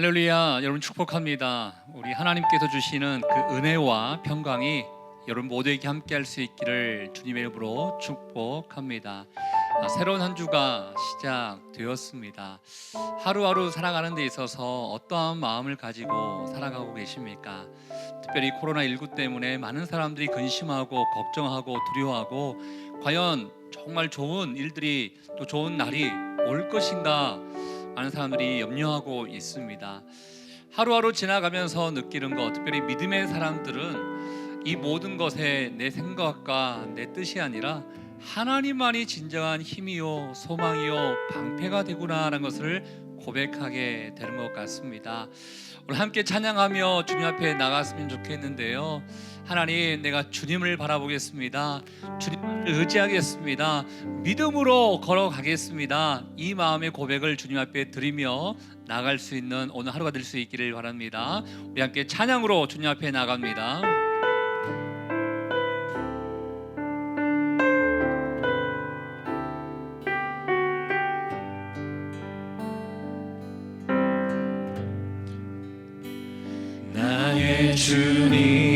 할렐루야 여러분 축복합니다. 우리 하나님께서 주시는 그 은혜와 평강이 여러분 모두에게 함께 할 수 있기를 주님의 이름으로 축복합니다. 아, 새로운 한 주가 시작되었습니다. 하루하루 살아가는 데 있어서 어떠한 마음을 가지고 살아가고 계십니까? 특별히 코로나19 때문에 많은 사람들이 근심하고 걱정하고 두려워하고 과연 정말 좋은 일들이 또 좋은 날이 올 것인가 많은 사람들이 염려하고 있습니다. 하루하루 지나가면서 느끼는 것, 특별히 믿음의 사람들은 이 모든 것에 내 생각과 내 뜻이 아니라 하나님만이 진정한 힘이요, 소망이요, 방패가 되구나라는 것을 고백하게 되는 것 같습니다. 오늘 함께 찬양하며 주님 앞에 나갔으면 좋겠는데요. 하나님, 내가 주님을 바라보겠습니다. 주님을 의지하겠습니다. 믿음으로 걸어가겠습니다. 이 마음의 고백을 주님 앞에 드리며 나갈 수 있는 오늘 하루가 될 수 있기를 바랍니다. 우리 함께 찬양으로 주님 앞에 나갑니다. 주님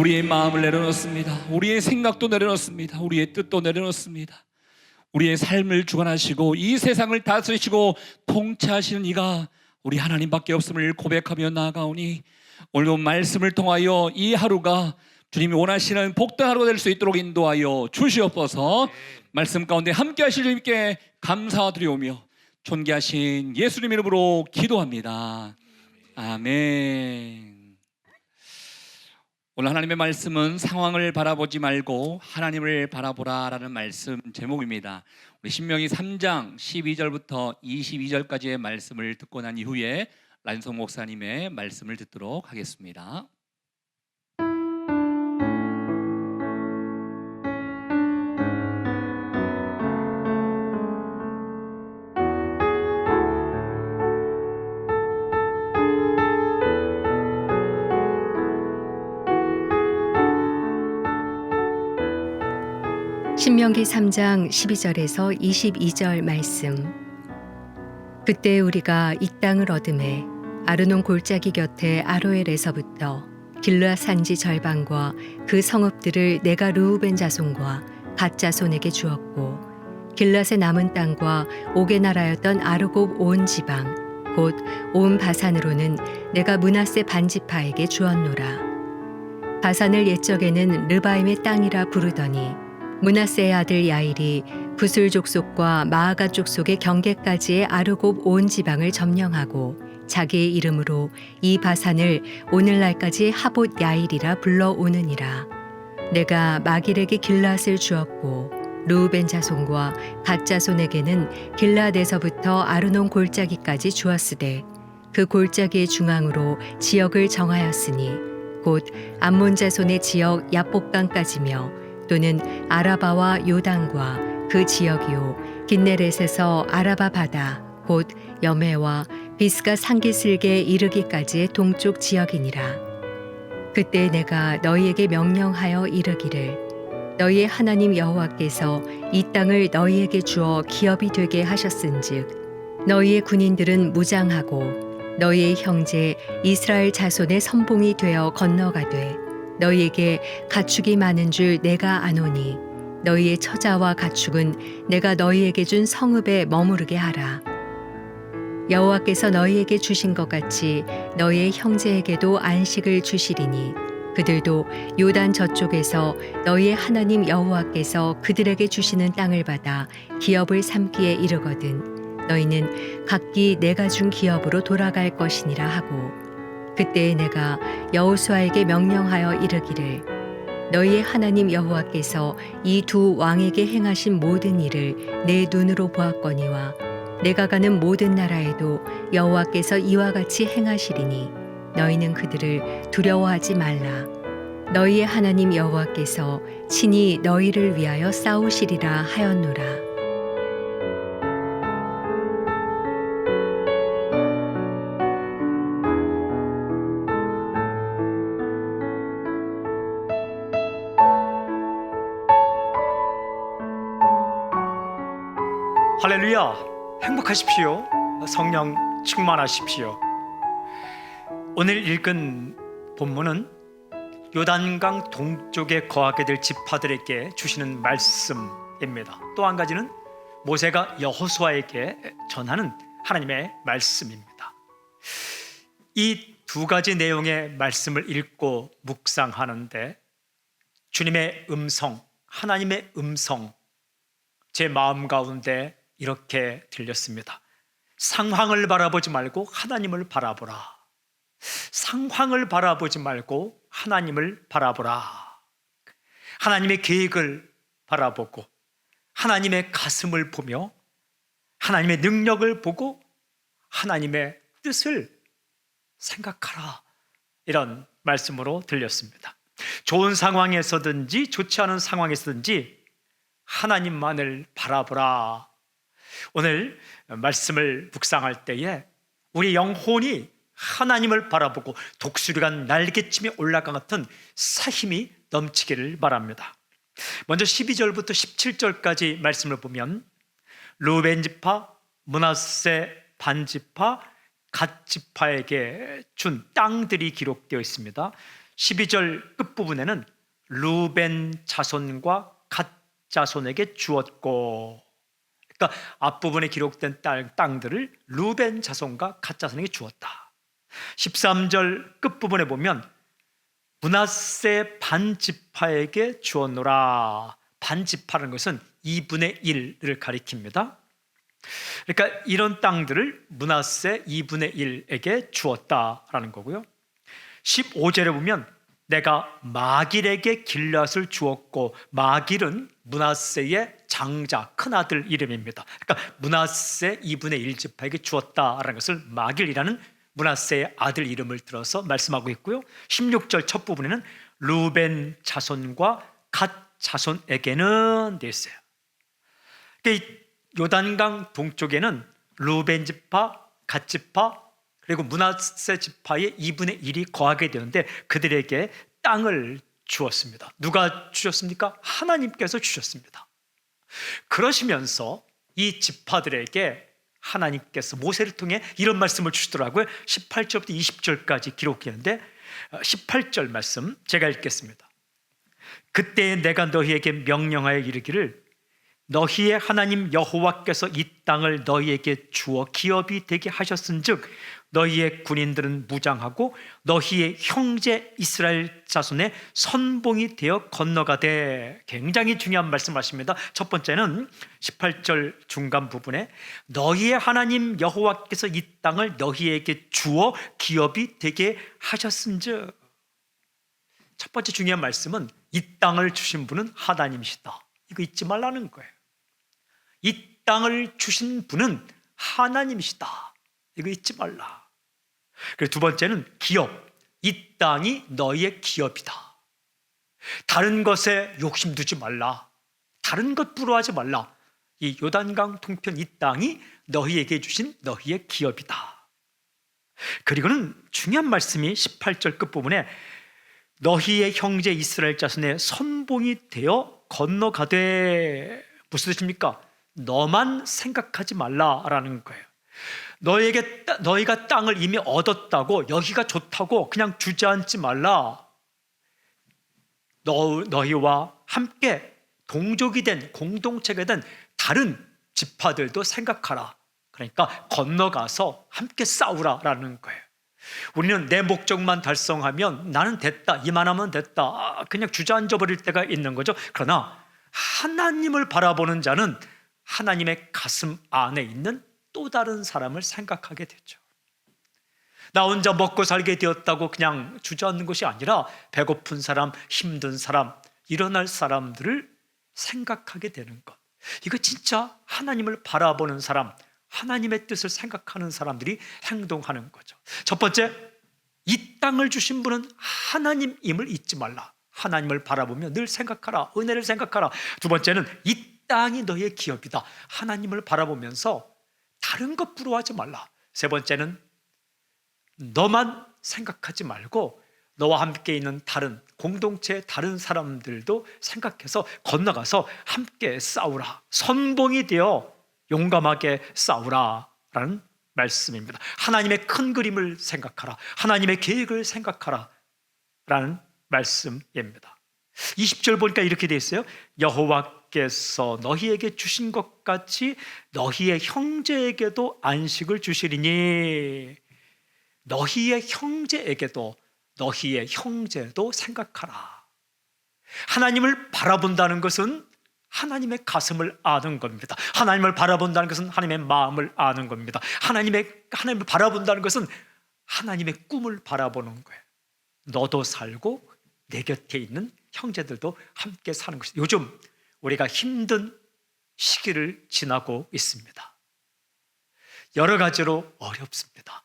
우리의 마음을 내려놓습니다. 우리의 생각도 내려놓습니다. 우리의 뜻도 내려놓습니다. 우리의 삶을 주관하시고 이 세상을 다스리시고 통치하시는 이가 우리 하나님밖에 없음을 고백하며 나아가오니 오늘도 말씀을 통하여 이 하루가 주님이 원하시는 복된 하루가 될 수 있도록 인도하여 주시옵소서 말씀 가운데 함께 하실 주님께 감사드리오며 존귀하신 예수님 이름으로 기도합니다. 아멘. 오늘 하나님의 말씀은 상황을 바라보지 말고 하나님을 바라보라라는 말씀 제목입니다. 우리 신명기 3장 12절부터 22절까지의 말씀을 듣고 난 이후에 란성 목사님의 말씀을 듣도록 하겠습니다. 신명기 3장 12절에서 22절 말씀. 그때 우리가 이 땅을 얻음에 아르논 골짜기 곁에 아로엘에서부터 길르아 산지 절반과 그 성읍들을 내가 르우벤 자손과 갓 자손에게 주었고 길랏의 남은 땅과 옥의 나라였던 아르곱 온 지방 곧 온 바산으로는 내가 문하세 반지파에게 주었노라 바산을 옛적에는 르바임의 땅이라 부르더니 문하세의 아들 야일이 구슬 족속과 마아가 족 속의 경계까지의 아르곱 온 지방을 점령하고 자기의 이름으로 이 바산을 오늘날까지 하봇 야일이라 불러오느니라. 내가 마길에게 길랏을 주었고 루벤 자손과 갓 자손에게는 길랏에서부터 아르논 골짜기까지 주었으되 그 골짜기의 중앙으로 지역을 정하였으니 곧 암몬 자손의 지역 야복강까지며 또는 아라바와 요단과 그 지역이요. 긴네렛에서 아라바 바다 곧 여매와 비스가 상기슬게 이르기까지의 동쪽 지역이니라. 그때 내가 너희에게 명령하여 이르기를. 너희의 하나님 여호와께서 이 땅을 너희에게 주어 기업이 되게 하셨은즉 너희의 군인들은 무장하고 너희의 형제 이스라엘 자손의 선봉이 되어 건너가되 너희에게 가축이 많은 줄 내가 아노니 너희의 처자와 가축은 내가 너희에게 준 성읍에 머무르게 하라. 여호와께서 너희에게 주신 것 같이 너희의 형제에게도 안식을 주시리니 그들도 요단 저쪽에서 너희의 하나님 여호와께서 그들에게 주시는 땅을 받아 기업을 삼기에 이르거든 너희는 각기 내가 준 기업으로 돌아갈 것이니라 하고 그때 내가 여호수아에게 명령하여 이르기를 너희의 하나님 여호와께서 이 두 왕에게 행하신 모든 일을 내 눈으로 보았거니와 내가 가는 모든 나라에도 여호와께서 이와 같이 행하시리니 너희는 그들을 두려워하지 말라. 너희의 하나님 여호와께서 친히 너희를 위하여 싸우시리라 하였노라 행복하십시오. 성령 충만하십시오. 오늘 읽은 본문은 요단강 동쪽에 거하게 될 지파들에게 주시는 말씀입니다. 또 한 가지는 모세가 여호수아에게 전하는 하나님의 말씀입니다. 이 두 가지 내용의 말씀을 읽고 묵상하는데 주님의 음성 하나님의 음성 제 마음 가운데 이렇게 들렸습니다. 상황을 바라보지 말고 하나님을 바라보라. 상황을 바라보지 말고 하나님을 바라보라. 하나님의 계획을 바라보고 하나님의 가슴을 보며 하나님의 능력을 보고 하나님의 뜻을 생각하라. 이런 말씀으로 들렸습니다. 좋은 상황에서든지 좋지 않은 상황에서든지 하나님만을 바라보라. 오늘 말씀을 묵상할 때에 우리 영혼이 하나님을 바라보고 독수리가 날개침에 올라간 같은 사힘이 넘치기를 바랍니다. 먼저 12절부터 17절까지 말씀을 보면 루벤 지파, 문하세 반 지파, 갓 지파에게 준 땅들이 기록되어 있습니다. 12절 끝부분에는 루벤 자손과 갓 자손에게 주었고 그러니까 앞부분에 기록된 땅, 땅들을 루벤 자손과 갓 자손에게 주었다. 13절 끝부분에 보면 문하세 반지파에게 주었노라. 반지파라는 것은 2분의 1을 가리킵니다. 그러니까 이런 땅들을 문하세 2분의 1에게 주었다라는 거고요. 15절에 보면 내가 마길에게 길앗을 주었고 마길은 문하세의 장자 큰아들 이름입니다. 그러니까 문하세 2분의 1지파에게 주었다라는 것을 마길이라는 문하세의 아들 이름을 들어서 말씀하고 있고요. 16절 첫 부분에는 루벤 자손과 갓 자손에게는 돼 있어요. 그러니까 이 요단강 동쪽에는 루벤 지파, 갓 지파, 그리고 문하세 지파의 2분의 1이 거하게 되는데 그들에게 땅을 주었습니다. 누가 주셨습니까? 하나님께서 주셨습니다. 그러시면서 이 지파들에게 하나님께서 모세를 통해 이런 말씀을 주시더라고요. 18절부터 20절까지 기록했는데 18절 말씀 제가 읽겠습니다. 그때 내가 너희에게 명령하여 이르기를 너희의 하나님 여호와께서 이 땅을 너희에게 주어 기업이 되게 하셨은즉 너희의 군인들은 무장하고 너희의 형제 이스라엘 자손의 선봉이 되어 건너가되 굉장히 중요한 말씀하십니다. 첫 번째는 18절 중간 부분에 너희의 하나님 여호와께서 이 땅을 너희에게 주어 기업이 되게 하셨은즉 첫 번째 중요한 말씀은 이 땅을 주신 분은 하나님이시다. 이거 잊지 말라는 거예요. 이 땅을 주신 분은 하나님이시다. 이거 잊지 말라. 그리고 두 번째는 기업. 이 땅이 너희의 기업이다. 다른 것에 욕심 두지 말라. 다른 것 부러워하지 말라. 이 요단강 통편 이 땅이 너희에게 주신 너희의 기업이다. 그리고는 중요한 말씀이 18절 끝부분에 너희의 형제 이스라엘 자손의 선봉이 되어 건너가되 무슨 뜻입니까? 너만 생각하지 말라라는 거예요. 너에게 너희가 땅을 이미 얻었다고 여기가 좋다고 그냥 주저앉지 말라. 너 너희와 함께 동족이 된 공동체가 된 다른 지파들도 생각하라. 그러니까 건너가서 함께 싸우라라는 거예요. 우리는 내 목적만 달성하면 나는 됐다, 이만하면 됐다, 아, 그냥 주저앉아 버릴 때가 있는 거죠. 그러나 하나님을 바라보는 자는 하나님의 가슴 안에 있는 또 다른 사람을 생각하게 되죠. 나 혼자 먹고 살게 되었다고 그냥 주저앉는 것이 아니라 배고픈 사람, 힘든 사람, 일어날 사람들을 생각하게 되는 것. 이거 진짜 하나님을 바라보는 사람, 하나님의 뜻을 생각하는 사람들이 행동하는 거죠. 첫 번째, 이 땅을 주신 분은 하나님임을 잊지 말라. 하나님을 바라보며 늘 생각하라. 은혜를 생각하라. 두 번째는 이 땅이 너의 기업이다. 하나님을 바라보면서 다른 것 부러워하지 말라. 세 번째는 너만 생각하지 말고 너와 함께 있는 다른 공동체 다른 사람들도 생각해서 건너가서 함께 싸우라. 선봉이 되어 용감하게 싸우라라는 말씀입니다. 하나님의 큰 그림을 생각하라. 하나님의 계획을 생각하라. 라는 말씀입니다. 20절 보니까 이렇게 되어 있어요. 여호와 께서 너희에게 주신 것 같이 너희의 형제에게도 안식을 주시리니 너희의 형제에게도 너희의 형제도 생각하라. 하나님을 바라본다는 것은 하나님의 가슴을 아는 겁니다. 하나님을 바라본다는 것은 하나님의 마음을 아는 겁니다. 하나님의 하나님을 바라본다는 것은 하나님의 꿈을 바라보는 거예요. 너도 살고 내 곁에 있는 형제들도 함께 사는 것이 요즘 우리가 힘든 시기를 지나고 있습니다. 여러 가지로 어렵습니다.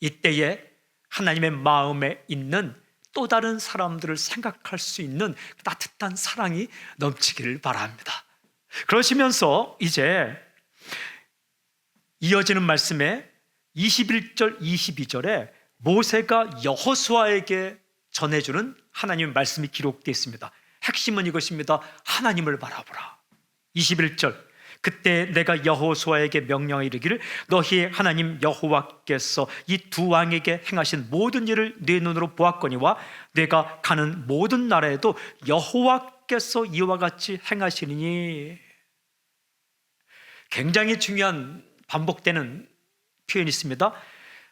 이때에 하나님의 마음에 있는 또 다른 사람들을 생각할 수 있는 따뜻한 사랑이 넘치기를 바랍니다. 그러시면서 이제 이어지는 말씀에 21절, 22절에 모세가 여호수아에게 전해주는 하나님의 말씀이 기록되어 있습니다. 핵심은 이것입니다. 하나님을 바라보라. 21절. 그때 내가 여호수아에게 명령하여 이르기를 너희의 하나님 여호와께서 이 두 왕에게 행하신 모든 일을 내 눈으로 보았거니와 내가 가는 모든 나라에도 여호와께서 이와 같이 행하시리니 굉장히 중요한 반복되는 표현이 있습니다.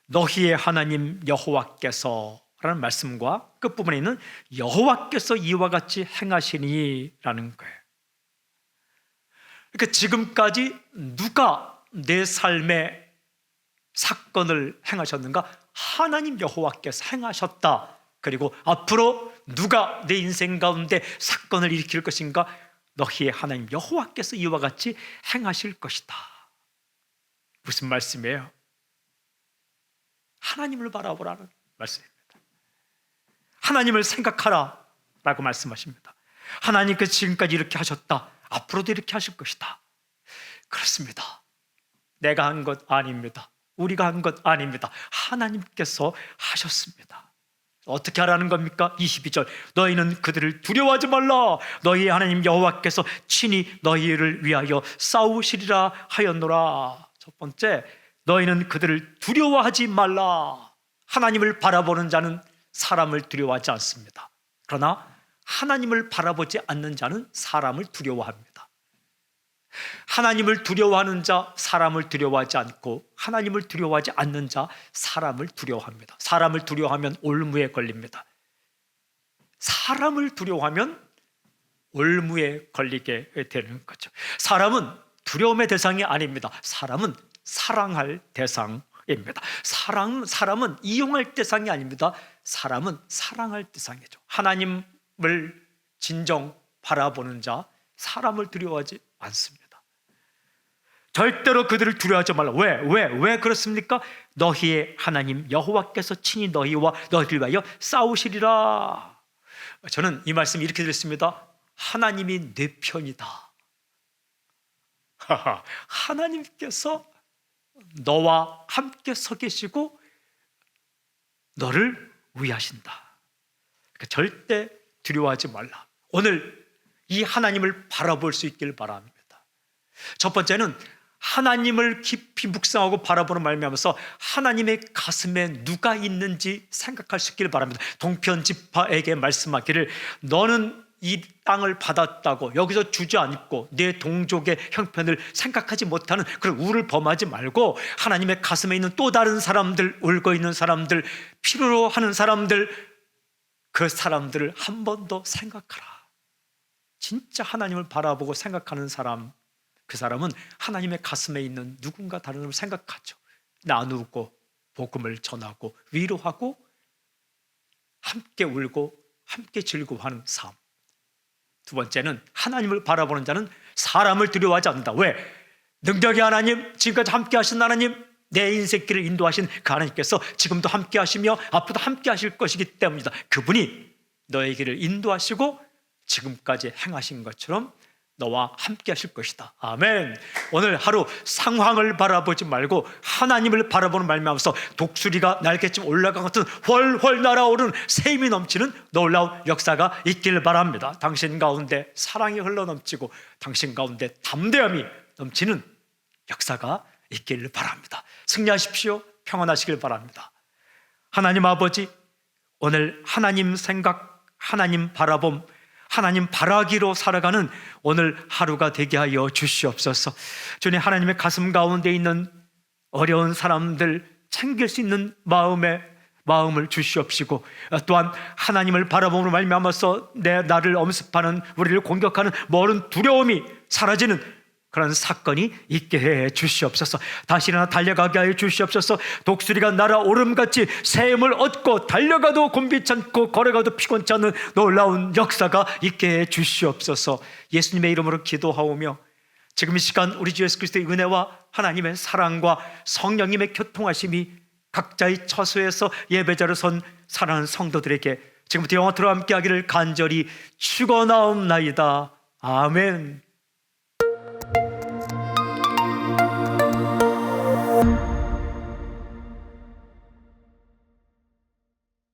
너희의 하나님 여호와께서 라는 말씀과 끝부분에 있는 여호와께서 이와 같이 행하시니 라는 거예요. 그러니까 지금까지 누가 내 삶에 사건을 행하셨는가? 하나님 여호와께서 행하셨다. 그리고 앞으로 누가 내 인생 가운데 사건을 일으킬 것인가? 너희의 하나님 여호와께서 이와 같이 행하실 것이다. 무슨 말씀이에요? 하나님을 바라보라는 말씀입니다. 하나님을 생각하라 라고 말씀하십니다. 하나님께서 지금까지 이렇게 하셨다. 앞으로도 이렇게 하실 것이다. 그렇습니다. 내가 한 것 아닙니다. 우리가 한 것 아닙니다. 하나님께서 하셨습니다. 어떻게 하라는 겁니까? 22절 너희는 그들을 두려워하지 말라 너희 하나님 여호와께서 친히 너희를 위하여 싸우시리라 하였노라 첫 번째 너희는 그들을 두려워하지 말라 하나님을 바라보는 자는 사람을 두려워하지 않습니다 그러나 하나님을 바라보지 않는 자는 사람을 두려워합니다 하나님을 두려워하는 자 사람을 두려워하지 않고 하나님을 두려워하지 않는 자 사람을 두려워합니다. 사람을 두려워하면 올무에 걸립니다. 사람을 두려워하면 올무에 걸리게 되는 거죠. 사람은 두려움의 대상이 아닙니다. 사람은 사랑할 대상입니다. 사랑 사람은 이용할 대상이 아닙니다. 사람은 사랑할 대상이죠. 하나님을 진정 바라보는 자 사람을 두려워하지 않습니다. 절대로 그들을 두려워하지 말라. 왜? 왜? 왜 그렇습니까? 너희의 하나님 여호와께서 친히 너희와 너희를 위하여 싸우시리라. 저는 이 말씀 이렇게 드렸습니다. 하나님이 내 편이다. 하나님께서 너와 함께 서 계시고 너를 위하신다. 그러니까 절대 두려워하지 말라. 오늘 이 하나님을 바라볼 수 있길 바랍니다. 첫 번째는 하나님을 깊이 묵상하고 바라보는 말미암아서 하나님의 가슴에 누가 있는지 생각할 수 있기를 바랍니다. 동편 지파에게 말씀하기를 너는 이 땅을 받았다고 여기서 주저앉고 내 동족의 형편을 생각하지 못하는 그런 우를 범하지 말고 하나님의 가슴에 있는 또 다른 사람들 울고 있는 사람들 필요로 하는 사람들 그 사람들을 한 번 더 생각하라. 진짜 하나님을 바라보고 생각하는 사람 그 사람은 하나님의 가슴에 있는 누군가 다른 사람을 생각하죠. 나누고 복음을 전하고 위로하고 함께 울고 함께 즐거워하는 삶. 두 번째는 하나님을 바라보는 자는 사람을 두려워하지 않는다. 왜? 능력의 하나님, 지금까지 함께 하신 하나님, 내 인생길을 인도하신 그 하나님께서 지금도 함께 하시며 앞으로도 함께 하실 것이기 때문이다. 그분이 너의 길을 인도하시고 지금까지 행하신 것처럼 너와 함께 하실 것이다. 아멘. 오늘 하루 상황을 바라보지 말고 하나님을 바라보는 말미암아서 독수리가 날개쯤 올라간 같은 훨훨 날아오르는 샘이 넘치는 놀라운 역사가 있기를 바랍니다. 당신 가운데 사랑이 흘러넘치고 당신 가운데 담대함이 넘치는 역사가 있기를 바랍니다. 승리하십시오. 평안하시길 바랍니다. 하나님 아버지, 오늘 하나님 생각, 하나님 바라봄, 하나님 바라기로 살아가는 오늘 하루가 되게 하여 주시옵소서. 주님 하나님의 가슴 가운데 있는 어려운 사람들 챙길 수 있는 마음에 마음을 주시옵시고 또한 하나님을 바라보므로 말미암아서 내 나를 엄습하는 우리를 공격하는 모든 두려움이 사라지는 그런 사건이 있게 해 주시옵소서. 다시 일어나 달려가게 하여 주시옵소서. 독수리가 날아오름같이 새음을 얻고 달려가도 곤비치 않고 걸어가도 피곤치 않는 놀라운 역사가 있게 해 주시옵소서. 예수님의 이름으로 기도하오며 지금 이 시간 우리 주 예수 그리스도의 은혜와 하나님의 사랑과 성령님의 교통하심이 각자의 처소에서 예배자로 선 사랑하는 성도들에게 지금부터 영원토록 함께하기를 간절히 축원하옵나이다. 아멘.